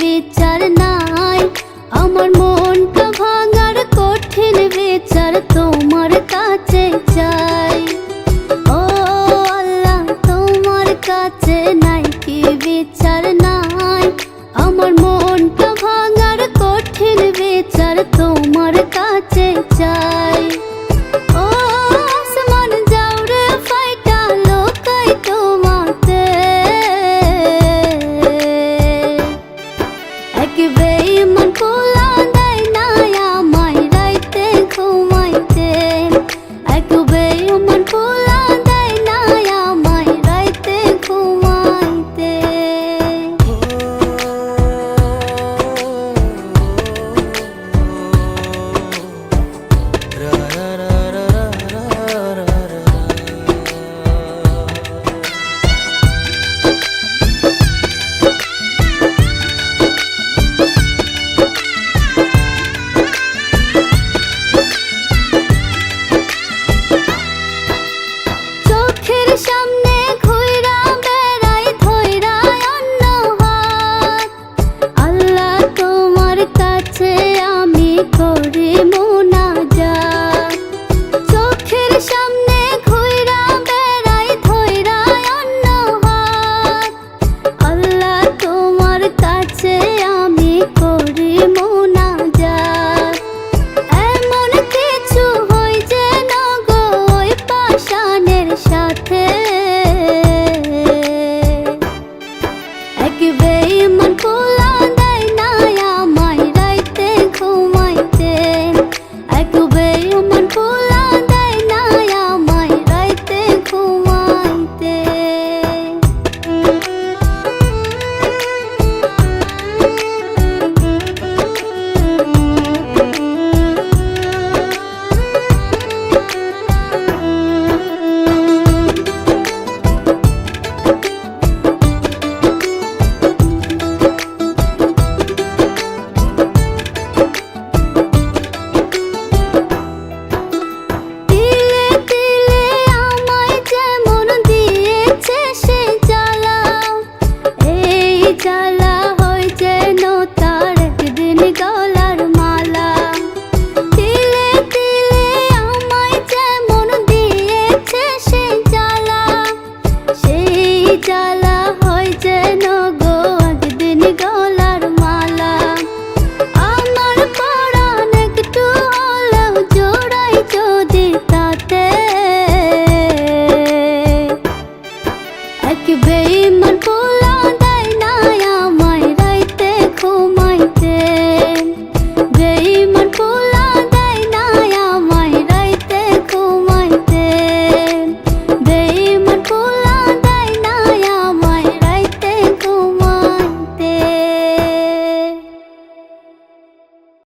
বিচার নাই। আমার চোখের সামনে ঘুইরা বেড়াই ধৈরা অন্য হাত আল্লাহ তোমার কাছে আমি করি মোনা যা এমন কিছু হই যেন গো সাথে।